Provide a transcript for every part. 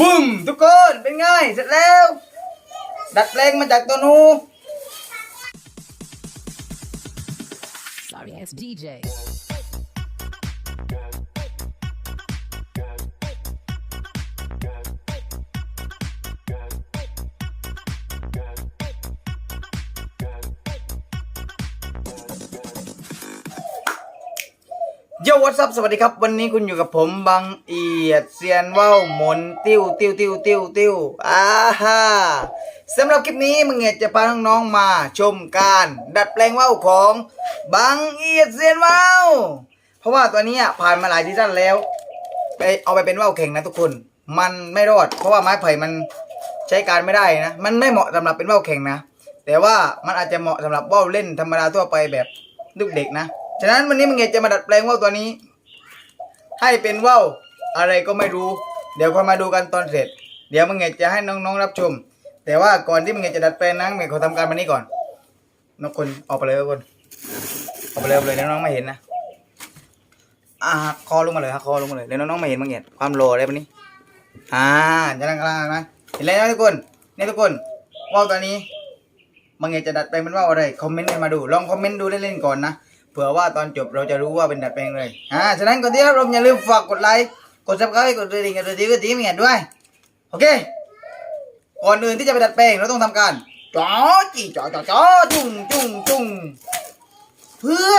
บึ้มทุกคนเป็นไงเสร็จแล้ว ดัดแปลงมาจากตัวนู Sorry ass DJ. โยวัส p สวัสดีครับ วันนี้คุณอยู่กับผมบังเอียดเซียนว่าวหมนติ้วติ้วติ้วติ้วติ้วอ่าฮ่าสำหรับคลิปนี้มึงเอียดจะพาน้องๆมาชมการดัดแปลงว่าวของบังเอียดเซียนว่าวเพราะว่าตัวนี้ผ่านมาหลายซีซั่นแล้วไปเอาไปเป็นว่าวแข่งนะทุกคน มันไม่รอด เพราะว่าไม้ไผ่มันใช้การไม่ได้นะมันไม่เหมาะสำหรับเป็นว่าวแข่งนะ แต่ว่ามันอาจจะเหมาะสำหรับว่าวเล่นธรรมดาทั่วไปแบบลูกเด็กนะ ฉะนั้นวันนี้มึงเอกจะมาดัดแปลงว่าวตัวนี้ ให้เป็นว่าวอะไรก็ไม่รู้ เดี๋ยวค่อยมาดูกันตอนเสร็จ เดี๋ยวมึงเอกจะให้น้องๆรับชม แต่ว่าก่อนที่มึงเอกจะดัดแปลงนะมึงเกขอทำการมานี้ก่อนน้องคนออกไปเลยทุกคนออกไปเลยออกไปเลยน้องๆไม่เห็นนะอ่าคอลงมาเลยหักคอลงมาเลยเดี๋ยวน้องๆไม่เห็นมึงเอกความโลอะไรปะนี้อ่าจะนั่งกลางนะเห็นแล้วนะทุกคนนี่ทุกคนว่าวตัวนี้บางอย่างจะดัดแปลงเป็นว่าวอะไรคอมเมนต์กันมาดู ลองคอมเมนต์ดูเล่นๆก่อนนะ เผื่อว่าตอนจบเราจะรู้ว่าเป็นดัดแปลงเลยอ่าฉะนั้นก่อนที่รับชมอย่าลืมฝากกดไลค์กดซับสไครต์กดกระดิ่งกดติดตามกดติดตามด้วยโอเคก่อนอื่นที่จะไปดัดแปลงเราต้องทำการจ่อจีจ่อจ่อจ่อจุ้งจุ้งจุ้งเพื่อ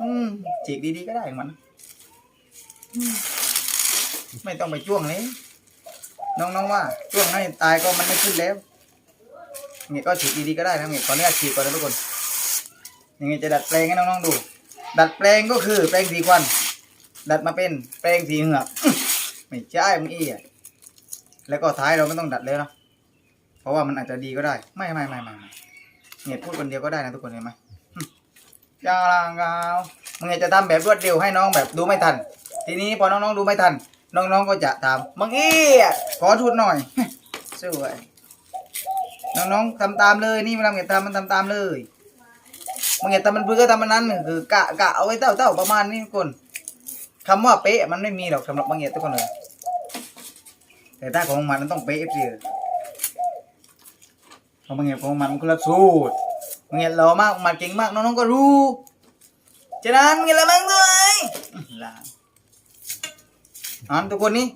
อืมจีกดีๆก็ได้มันไม่ต้องไปจ้วงเลยน้องๆว่าจ้วงให้ตายก็มันไม่ขึ้นแล้วเงี้ยก็ฉีดดีๆก็ได้นะเงี้ยขออนุญาตฉีดก่อนนะทุกคน ยังไงจะดัดแปลงให้น้องๆดู ดัดแปลงก็คือแปลงสีควัน ดัดมาเป็นแปลงสีเหงือกไม่ใช่มึงอี้อะแล้วก็ท้ายเราไม่ต้องดัดแล้วเนาะเพราะว่ามันอาจจะดีก็ได้ ไม่ไม่ไม่ไม่ไม่เงียพูดคนเดียวก็ได้นะทุกคนเห็นไหมยาลางกาวมึงจะทำแบบรวดเร็วให้น้องแบบดูไม่ทัน ทีนี้พอน้องๆดูไม่ทัน น้องๆก็จะถามมึงอี้ขอทุนหน่อยสวยน้องๆทำตามเลยนี่เวลาเงียทำมันทำตามเลย มึงเงียทำมันเพื่อทำมันนั้นคือกะกะเอาไว้เต้าเต้าประมาณนี้ทุกคนคำว่าเป๊ะมันไม่มีหรอกสำหรับบางเงียทุกคนเลยแต่ถ้าของมันมันต้องเป๊ะสิของบางเงียของมันมันคนละสูตรบางเงียหล่อมากมันเก่งมากน้องๆก็รู้ฉะนั้นเงียละมั่งด้วยลาอ่านทุกคนนี่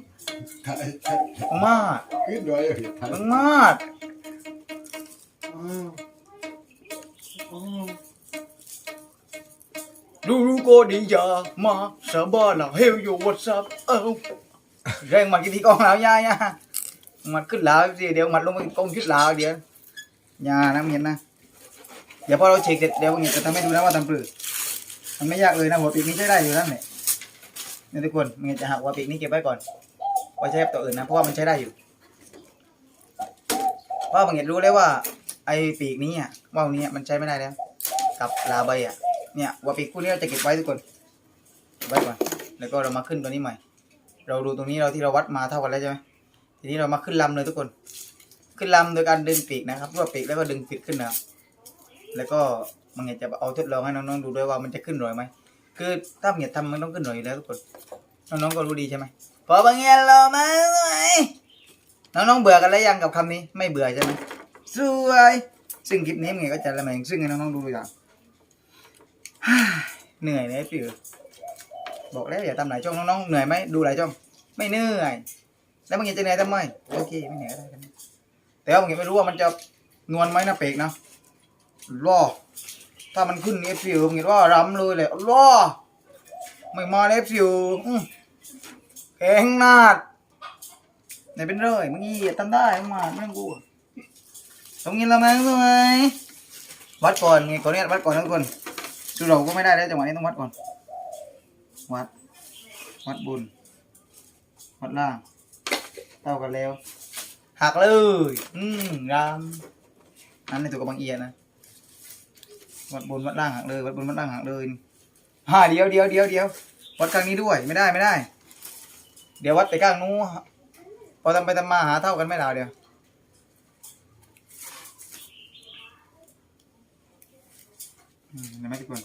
มากขึ้นด้วยเหรอมึงมาก ดูดูก็ดีอย่ามาสบายละเฮลอยู่วัดซับเอ้าแรงมันกี่ทีกองแล้วยายามันขึ้นแล้วสิเดี๋ยวมันลงไปกองขึ้นแล้วเดี๋ยวยานะเมียนนะเดี๋ยวพอเราเช็คเสร็จเดี๋ยวเมียจะทำให้ดูนะว่าทำปลือมันไม่ยากเลยนะหัวปีกนี้ใช้ได้อยู่นั่นแหละนี่ทุกคนเมียจะหักหัวปีกนี้เก็บไว้ก่อนไว้ใช้กับตัวอื่นนะเพราะว่ามันใช้ได้อยู่เพราะบางเห็นรู้แล้วว่า ไอ้ปีกนี้อะว่าวนี้มันใช้ไม่ได้แล้ว กับลาใบอะ เนี่ยว่าปีกคู่นี้เราจะเก็บไว้ทุกคนเก็บไว้ก่อนแล้วก็เรามาขึ้นตัวนี้ใหม่ เราดูตรงนี้เราที่เราวัดมาเท่ากันแล้วใช่ไหมทีนี้เรามาขึ้นลำเลยทุกคน ขึ้นลำโดยการดึงปีกนะครับรวบปีกแล้วก็ดึงปีกขึ้นนะครับแล้วก็มันเห็นจะเอาทดลองให้น้องๆดูด้วยว่ามันจะขึ้นหน่อยไหมคือถ้าเห็นทำมันต้องขึ้นหน่อยแล้วทุกคนน้องๆก็รู้ดีใช่ไหมพอบางเห็นเรามาเลยน้องๆเบื่อกันแล้วยังกับคำนี้ไม่เบื่อใช่ไหมสวยซึ่งคลิปนี้มึงก็จะละแมงซึ่งให้น้องๆดูอย่าง เหนื่อยเลยพี่บอกแล้วอย่าทำหลายช่องน้องๆเหนื่อยไหมดูหลายช่องไม่เหนื่อยแล้วมึงจะเหนื่อยทำไมโอเคไม่เหนื่อยก็ได้กันแต่ว่ามึงไม่รู้ว่ามันจะนวลไหมนะเปกนะรอถ้ามันขึ้นเอฟฟิวมึงว่ารำเลยเลยรอไม่มาเอฟฟิวแข็งนาดไหนเป็นเลยมึงยี่ทำได้มึงมาไม่ต้องกลัวตรงนี้ละมั้งทำไมวัดก่อนไงก่อนเนี่ยวัดก่อนทุกคน สู้เราก็ไม่ได้แล้วจังหวะนี้ต้องวัดก่อน วัด วัดบน วัดล่าง เท่ากันแล้ว หักเลย อืมรามนั่นในตัวกับบางเอียนะ วัดบนวัดล่างหักเลย วัดบนวัดล่างหักเลยฮ่าเดียวเดียวเดียวเดียว วัดข้างนี้ด้วย ไม่ได้ไม่ได้ เดี๋ยววัดไปข้างนู้นพอทำไปทำมาหาเท่ากันไม่แล้วเดียว อืม เห็นไหมทุกคน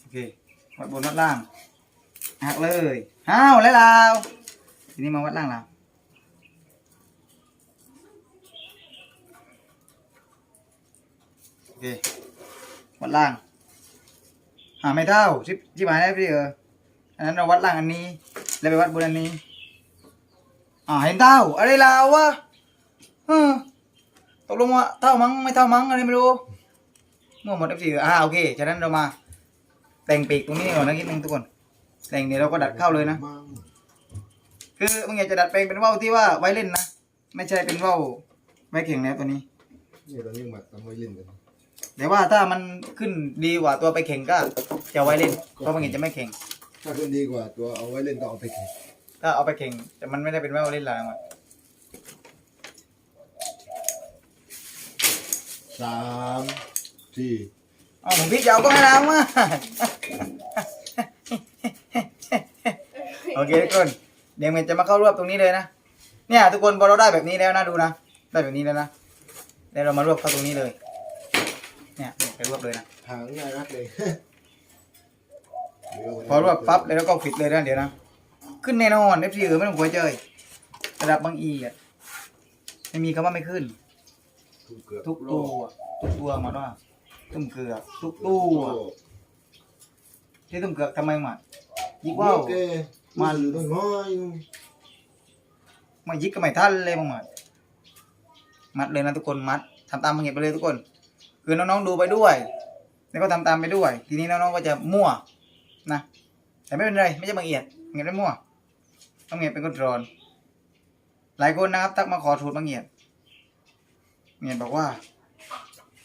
โอเควัดบนวัดล่างหักเลยห้าวแล้วลาวนี้มาวัดล่างเราโอเควัดล่าง หาไม่เท่าชิบชิบหายได้พี่เอออันนั้นเราวัดล่างอันนี้ แล้วไปวัดบนอันนี้อ่าเห็นเท่าอะไรลาววะเออตกลงว่าเท่ามั้งไม่เท่ามั้งอะไรไม่รู้ มั่วหมดพี่อ่าโอเคฉะนั้นเรามาแต่งปีกตรงนี้ก่อนนะนิดนึงทุกคนแต่งเนี่ยเราก็ดัดเข้าเลยนะมั่งคือมึงอยากจะดัดแปลงเป็นว่าวที่ว่าไว้เล่นนะไม่ใช่เป็นว่าวไว้แข่งแล้วตัวนี้นี่ตอนนี้มาทำไว้เล่นกันแต่ว่าถ้ามันขึ้นดีกว่าตัวไปแข่งก็จะไว้เล่นเพราะมึงอยากจะไม่แข่งถ้าขึ้นดีกว่าตัวเอาไว้เล่นต้องเอาไปแข่งถ้าเอาไปแข่งแต่มันไม่ได้เป็นว่าวเล่นแล้วมันสาม สี่อ๋อผมพี่จะเอาก็ให้ล้างมาโอเคทุกคนเดี๋ยวมันจะมาเข้ารวบตรงนี้เลยนะเนี่ยทุกคนพอเราได้แบบนี้แล้วนะดูนะได้แบบนี้แล้วนะเดี๋ยวเรามารวบเข้าตรงนี้เลย เนี่ยไปรวบเลยนะหางง่ายนักเลยพอรวบปั๊บแล้วก็ฟิตเลยนะเดี๋ยวนะขึ้นแน่นอนเอฟซีเออไม่ต้องกลัวเจยระดับบางอีอะไม่มีคำว่าไม่ขึ้น ทุกเกือบทุกตัวทุกตัวมาว่า ตุ้มเกลือกทุกตัวที่ตุ้มเกลือกทำไมมายิกว่าวแกมัมันนน้อยมายิกก็ไม่ทันเลยบางมามัดเลยนะทุกคนมัดทำตามมังเงียบไปเลยทุกคน คือน้องๆดูไปด้วย แล้วก็ทำตามไปด้วย ทีนี้น้องๆก็จะมั่วนะแต่ไม่เป็นไรไม่ใช่บางเอียดบางเงียบไม่มั่วบางเงียบเป็นคนรอน หลายคนนะครับทักมาขอทูตบางเงียบบางเงียบบอกว่า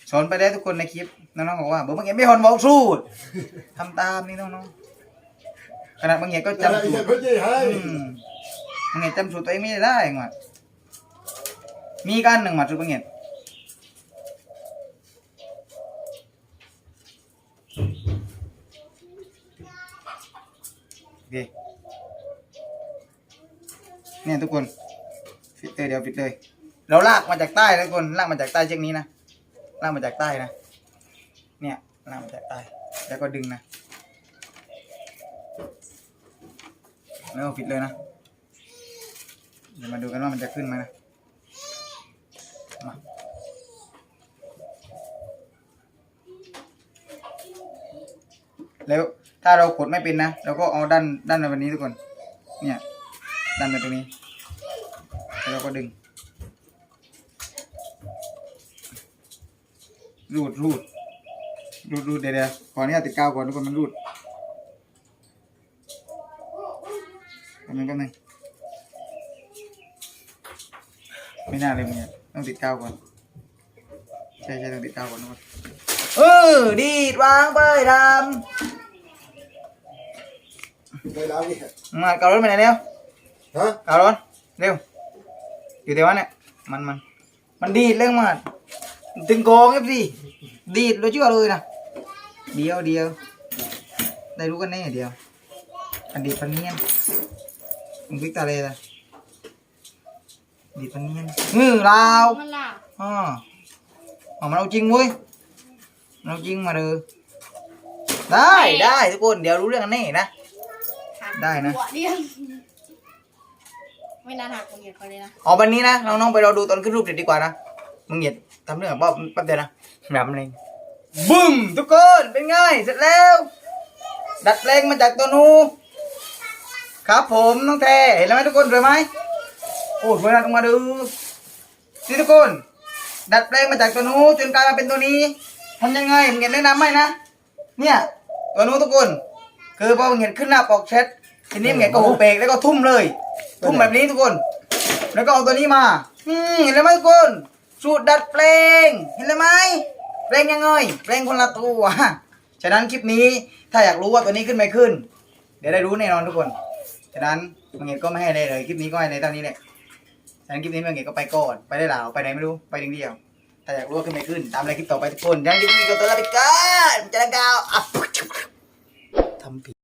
สอนไปได้ทุกคนในคลิปน้องๆบอกว่าบอกบางเงียบไม่หอนบอกสูตรทำตามนี่น้องๆขนาดบางเงียบก็ๆจะได้จำสูจะตรไม่ใช่ให้อืมบางเงียบจำสูตรตัวเองไม่ได้หมดมีการหนึ่งหมัดสูตรบางเงียบโอเคเนี่ยทุกคนฟิตเลยเดี๋ยวฟิตเลย เราลากมาจากใต้นะทุกคนลากมาจากใต้เชือกนี้นะ ลากมาจากใต้นะ เนี่ยลากมาจากใต้ แล้วก็ดึงนะแล้วก็ฟิตเลยนะ เดี๋ยวมาดูกันว่ามันจะขึ้นไหมนะมาแล้วถ้าเรากดไม่เป็นนะเราก็เอาด้านด้านแบบนี้ทุกคน เนี่ยด้านไปตรงนี้ แล้วเราก็ดึง รูดรูดรูดรูดเดี๋ยวเดี๋ยวขออนุญาตติดกาวก่อนทุกคนมันรูดแป๊บนึงแป๊บนึงไม่น่าเลยมึงเนี่ยต้องติดกาวก่อนใช่ใช่ต้องติดกาวก่อนทุกคนเออดีดวางไปทไปแล้วนี่ำมาเการ้นไปไหนเร็วฮะ เการ้นเร็วอยู่แต่ว่าเนี่ยมันมันมันดีดเรื่องมาก ถึงโกงเอฟซีดีดเราเชื่อเลยนะเดียวเดียวได้รู้กันแน่เดียว อันดีดปันเนียนมึงพิกตาเลยละดีดปันเนียนฮือลาวมันล่ะอ๋อเอามันเอาจริงเว้ยมันเอาจริงมาเลยได้ได้ทุกคนเดี๋ยวรู้เรื่องกันแน่นะหักได้นะหัวเดียวไม่น่าหักผมเห็นเขาเลยนะเอาวันนี้นะน้องๆไปรอดูตอนขึ้นรูปเด็ดดีกว่านะมึงเหยียด ทำเรื่องแบบแป๊บเดียวนะแบบนึงบึ้มทุกคนเป็นไงเสร็จแล้ว ดัดแปลงมาจากตัวนูครับผมน้องแทเห็นแล้วไหมทุกคนสวยไหมโอ้สวยนะลงมาดูนี่ทุกคน ดัดแปลงมาจากตัวนู้จนกลายมาเป็นตัวนี้ทำยังไงมึงเห็นแนะนำไหมนะเนี่ยตัวนู้ทุกคน คือพอมึงเห็นขึ้นหน้าปกแชททีนี้มึงเห็นก็หูเปกแล้วก็ทุ่มเลย ทุ่มแบบนี้ทุกคน แล้วก็เอาตัวนี้มา อืมเห็นแล้วไหมทุกคน สูตรดัดแปลง เห็นแล้วไหมแปลงยังไงแปลงคนละตัวฉะนั้นคลิปนี้ถ้าอยากรู้ว่าตัวนี้ขึ้นไม่ขึ้น เดี๋ยวได้รู้แน่นอนทุกคนฉะนั้นมังเงยก็ไม่ให้เลยเลยคลิปนี้ก็ให้ในเท่านี้แหละฉะนั้นคลิปนี้มังเงยก็ไปก่อนไปได้หลาวไปไหนไม่รู้ไปเดียวถ้าอยากรู้ว่าขึ้นไม่ขึ้นตามอะไรคลิปต่อไปทุกคนยังคลิปนี้ก็ตัวลาไปก่อนจะละกาวทำผิด